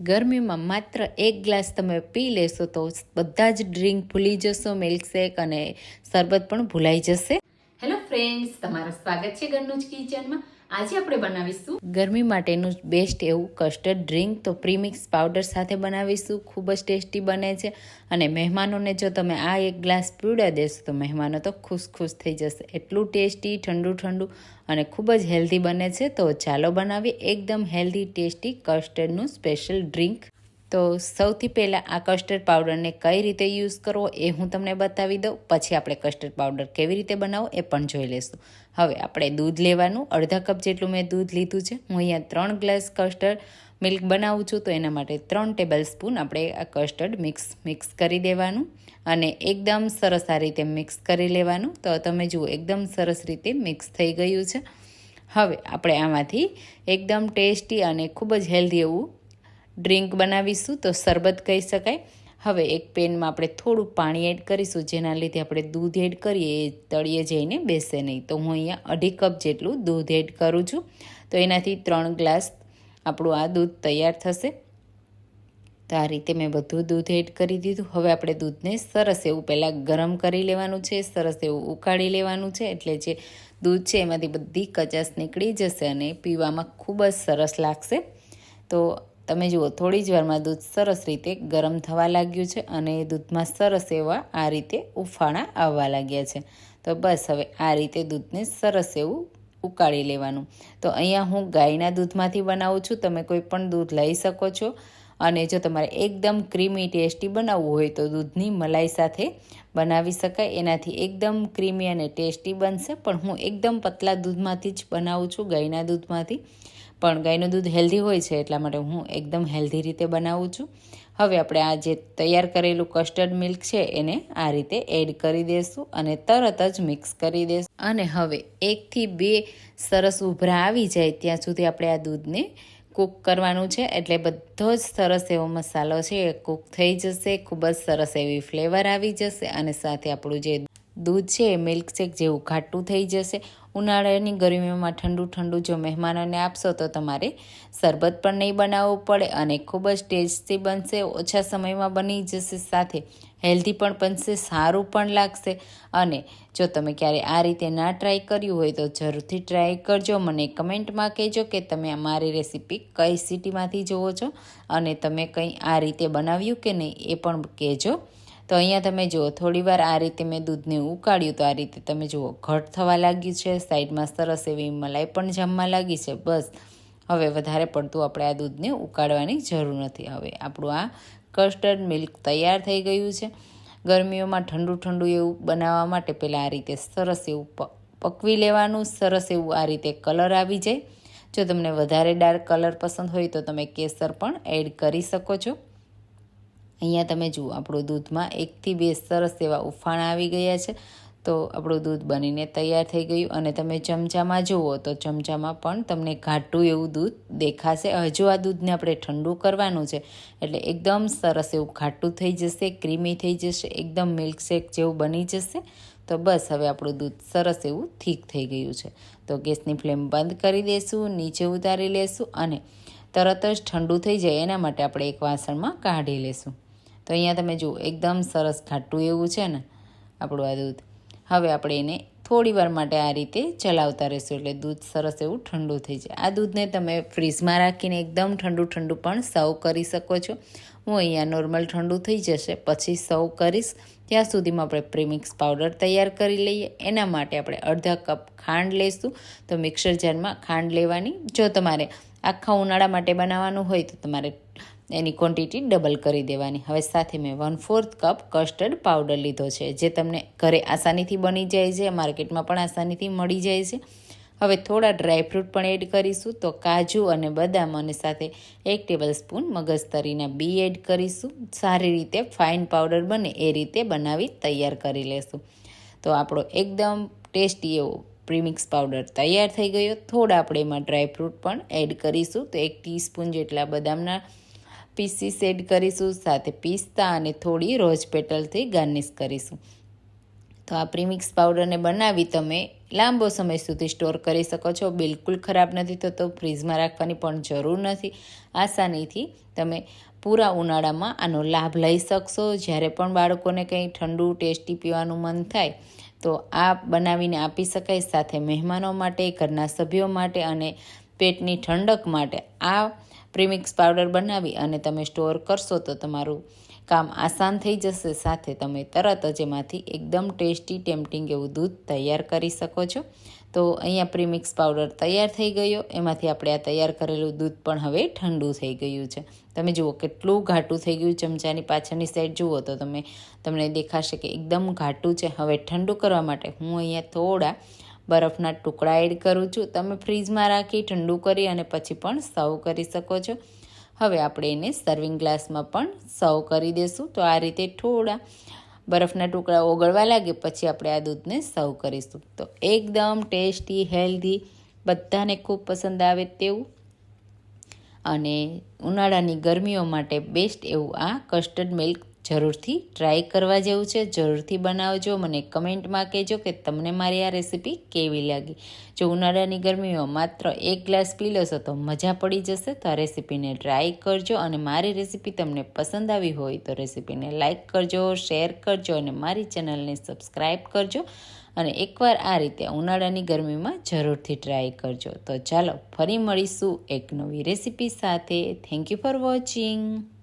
ગરમીમાં માત્ર એક ગ્લાસ તમે પી લેશો તો બધા જ ડ્રિંક ભૂલી જશો, મિલ્કશેક અને શરબત પણ ભૂલાઈ જશે. હેલો ફ્રેન્ડ્સ તમારું સ્વાગત છે ઘરનું જ કિચનમાં. આજે આપણે બનાવીશું ગરમી માટેનું બેસ્ટ એવું કસ્ટર્ડ ડ્રિંક તો પ્રીમિક્સ પાવડર સાથે બનાવીશું. ખૂબ જ ટેસ્ટી બને છે. અને મહેમાનોને જો તમે આ એક ગ્લાસ પીવડાવી દેશો, તો મહેમાનો તો ખુશ ખુશ થઈ જશે. એટલું ટેસ્ટી, ઠંડુ ઠંડુ અને ખૂબ જ હેલ્ધી બને છે. તો ચાલો બનાવીએ એકદમ હેલ્ધી ટેસ્ટી કસ્ટર્ડનું સ્પેશિયલ ડ્રિંક તો સૌથી પહેલાં આ કસ્ટર્ડ પાવડરને કઈ રીતે યુઝ કરવો એ હું તમને બતાવી દઉં. પછી આપણે કસ્ટર્ડ પાવડર કેવી રીતે બનાવો એ પણ જોઈ લઈશું હવે આપણે દૂધ લેવાનું. અડધા કપ જેટલું મેં દૂધ લીધું છે. હું અહીંયા ત્રણ ગ્લાસ કસ્ટર્ડ મિલ્ક બનાવું છું તો એના માટે ત્રણ ટેબલ સ્પૂન આપણે આ કસ્ટર્ડ મિક્સ મિક્સ કરી દેવાનું અને એકદમ સરસ આ રીતે મિક્સ કરી લેવાનું. તો તમે જુઓ એકદમ સરસ રીતે મિક્સ થઈ ગયું છે. હવે આપણે આમાંથી એકદમ ટેસ્ટી અને ખૂબ જ હેલ્ધી એવું ડ્રિંક બનાવીશું તો શરબત કહી શકાય. હવે એક પેનમાં આપણે થોડું પાણી એડ કરીશું, જેના લીધે આપણે દૂધ એડ કરીએ, એ તળિયે જઈને બેસે નહીં. તો હું અહીંયા અઢી કપ જેટલું દૂધ એડ કરું છું. તો એનાથી ત્રણ ગ્લાસ આપણું આ દૂધ તૈયાર થશે. તો આ રીતે મેં બધું દૂધ એડ કરી દીધું. હવે આપણે દૂધને સરસ એવું પહેલાં ગરમ કરી લેવાનું છે, સરસ એવું ઉકાળી લેવાનું છે, એટલે જે દૂધ છે એમાંથી બધી કચાશ નીકળી જશે અને પીવામાં ખૂબ જ સરસ લાગશે. તો તમે જુઓ, થોડી જ વારમાં દૂધ સરસ રીતે ગરમ થવા લાગ્યું છે અને દૂધમાં સરસ એવા આ રીતે ઉફાણા આવવા લાગ્યા છે. તો બસ હવે આ રીતે દૂધને સરસ એવું ઉકાળી લેવાનું. તો અહીંયા હું ગાયના દૂધમાંથી બનાવું છું. તમે કોઈ પણ દૂધ લઈ શકો છો. અને જો તમારે એકદમ ક્રીમી ટેસ્ટી બનાવવું હોય તો દૂધની મલાઈ સાથે બનાવી શકાય. એનાથી એકદમ ક્રીમી અને ટેસ્ટી બનશે. પણ હું એકદમ પતલા દૂધમાંથી જ બનાવું છું, ગાયના દૂધમાંથી. પણ ગાયનું દૂધ હેલ્ધી હોય છે એટલા માટે હું એકદમ હેલ્ધી રીતે બનાવું છું. હવે આપણે આ જે તૈયાર કરેલું કસ્ટર્ડ મિલ્ક છે એને આ રીતે એડ કરી દઈશું અને તરત જ મિક્સ કરી દઈશું અને હવે એકથી બે સરસ ઉભરા આવી જાય ત્યાં સુધી આપણે આ દૂધને કૂક કરવાનું છે. એટલે બધો જ સરસ એવો મસાલો છે એ કૂક થઈ જશે, ખૂબ જ સરસ એવી ફ્લેવર આવી જશે અને સાથે આપણું જે દૂધ છે એ મિલ્કશેક જેવું ઘાટું થઈ જશે. ઉનાળાની ગરમીમાં ઠંડુ ઠંડુ જો મહેમાનોને આપશો તો તમારે શરબત પણ નહીં બનાવવું પડે અને ખૂબ જ ટેસ્ટી બનશે, ઓછા સમયમાં બની જશે, સાથે હેલ્ધી પણ બનશે, સારું પણ લાગશે. અને જો તમે ક્યારે આ રીતે ના ટ્રાય કર્યું હોય તો જરૂરથી ટ્રાય કરજો. મને કમેન્ટમાં કહેજો કે તમે મારી રેસીપી કઈ સિટીમાંથી જુઓ છો અને તમે કંઈ આ રીતે બનાવ્યું કે નહીં એ પણ કહેજો. તો અહીંયા તમે જુઓ થોડીવાર આ રીતે મેં દૂધને ઉકાળ્યું તો આ રીતે તમે જુઓ, ઘટ થવા લાગ્યું છે, સાઈડમાં સરસ એવી મલાઈ પણ જમવા લાગી છે, બસ. હવે વધારે પડતું આપણે આ દૂધને ઉકાળવાની જરૂર નથી. હવે આપણું આ કસ્ટર્ડ મિલ્ક તૈયાર થઈ ગયું છે. ગરમીઓમાં ઠંડુ ઠંડુ એવું બનાવવા માટે પહેલાં આ રીતે સરસ એવું પકવી લેવાનું, સરસ એવું આ રીતે કલર આવી જાય. જો તમને વધારે ડાર્ક કલર પસંદ હોય તો તમે કેસર પણ એડ કરી શકો છો. અહીંયા તમે જુઓ, આપણું દૂધમાં એકથી બે સરસ એવા ઉફાણ આવી ગયા છે. તો આપણું દૂધ બનીને તૈયાર થઈ ગયું અને તમે ચમચામાં જુઓ તો ચમચામાં પણ તમને ઘાટું એવું દૂધ દેખાશે. હજુ આ દૂધને આપણે ઠંડુ કરવાનું છે. એટલે એકદમ સરસ એવું ઘાટું થઈ જશે, ક્રીમી થઈ જશે, એકદમ મિલ્કશેક જેવું બની જશે. તો બસ હવે આપણું દૂધ સરસ એવું ઠીક થઈ ગયું છે. તો ગેસની ફ્લેમ બંધ કરી દઈશું નીચે ઉતારી લેશું અને તરત જ ઠંડુ થઈ જાય એના માટે આપણે એક વાસણમાં કાઢી લેશું. તો અહીંયા તમે જુઓ, એકદમ સરસ ઘાટું એવું છે ને, આપણું આ દૂધ. હવે આપણે એને થોડી વાર માટે આ રીતે ચલાવતા રહીશું, એટલે દૂધ સરસ એવું ઠંડુ થઈ જાય. આ દૂધને તમે ફ્રીજમાં રાખીને એકદમ ઠંડુ ઠંડુ પણ સર્વ કરી શકો છો. હું અહીંયા નોર્મલ ઠંડુ થઈ જશે, પછી સર્વ કરીશ. ત્યાં સુધીમાં આપણે પ્રીમિક્સ પાવડર તૈયાર કરી લઈએ. એના માટે આપણે અડધા કપ ખાંડ લઈશું. તો મિક્સર જારમાં ખાંડ લેવાની. જો તમારે આખા ઉનાળા માટે બનાવવાનું હોય તો તમારે એની ક્વોન્ટિટી ડબલ કરી દેવાની. હવે સાથે મેં one fourth cup custard powder લીધો છે, જે તમને ઘરે આસાનીથી બની જાય છે માર્કેટમાં પણ આસાનીથી મળી જાય છે. હવે થોડા ડ્રાયફ્રૂટ પણ એડ કરીશું, તો કાજુ અને બદામ અને સાથે એક ટેબલ સ્પૂન મગજતરીના બી એડ કરીશું. સારી રીતે ફાઇન પાવડર બને, એ રીતે બનાવી તૈયાર કરી લેશું. તો આપણો એકદમ ટેસ્ટી એવો પ્રીમિક્સ પાવડર તૈયાર થઈ ગયો. થોડા આપણે એમાં ડ્રાયફ્રૂટ પણ એડ કરીશું, તો એક ટીસ્પૂન જેટલા બદામના પીસીસ એડ કરીશું, સાથે પિસ્તા અને થોડી રોજ પેટલથી ગાર્નિશ કરીશું. તો આ પ્રીમિક્સ પાવડરને બનાવી તમે લાંબો સમય સુધી સ્ટોર કરી શકો છો. બિલકુલ ખરાબ નથી થતો ફ્રીજમાં રાખવાની પણ જરૂર નથી. આસાનીથી તમે પૂરા ઉનાળામાં આનો લાભ લઈ શકશો. જ્યારે પણ બાળકોને કંઈ ઠંડુ, ટેસ્ટી પીવાનું મન થાય, તો આ બનાવીને આપી શકાય. સાથે મહેમાનો માટે, ઘરના સભ્યો માટે અને પેટની ઠંડક માટે આ પ્રીમિક્સ પાવડર બનાવી અને તમે સ્ટોર કરશો તો તમારું કામ આસાન થઈ જશે. સાથે તમે તરત જ એમાંથી એકદમ ટેસ્ટી, ટેમ્પટિંગ એવું દૂધ તૈયાર કરી શકો છો. તો અહીંયા પ્રીમિક્સ પાવડર તૈયાર થઈ ગયો. એમાંથી આપણે આ તૈયાર કરેલું દૂધ પણ હવે ઠંડુ થઈ ગયું છે. તમે જુઓ કેટલું ઘાટું થઈ ગયું ચમચાની પાછળની સાઈડ. જુઓ તો તમે, તમને દેખાશે કે એકદમ ઘાટું છે. હવે ઠંડુ કરવા માટે હું અહીંયા થોડા બરફના ટુકડા એડ કરું છું. તમે ફ્રીજમાં રાખી, ઠંડુ કરી અને પછી પણ સર્વ કરી શકો છો. હવે આપણે એને સર્વિંગ ગ્લાસમાં પણ સર્વ કરી દઈશું તો આ રીતે થોડા બરફના ટુકડા ઓગળવા લાગે પછી આપણે આ દૂધને સર્વ કરીશું. તો એકદમ ટેસ્ટી, હેલ્ધી, બધાને ખૂબ પસંદ આવે તેવું. અને ઉનાળાની ગરમીઓ માટે બેસ્ટ એવું આ કસ્ટર્ડ મિલ્ક જરૂરથી ટ્રાય કરવા જેવું છે. જરૂરથી બનાવજો. મને કમેન્ટમાં કહેજો કે તમને મારી આ રેસીપી કેવી લાગી. જો ઉનાળાની ગરમીમાં માત્ર એક ગ્લાસ પી લેશો તો મજા પડી જશે. તો આ રેસીપીને ટ્રાય કરજો અને મારી રેસીપી તમને પસંદ આવી હોય તો રેસીપીને લાઇક કરજો શેર કરજો અને મારી ચેનલને સબસ્ક્રાઈબ કરજો. અને એકવાર આ રીતે ઉનાળાની ગરમીમાં જરૂરથી ટ્રાય કરજો. તો ચાલો ફરી મળીશું એક નવી રેસીપી સાથે. Thank you for watching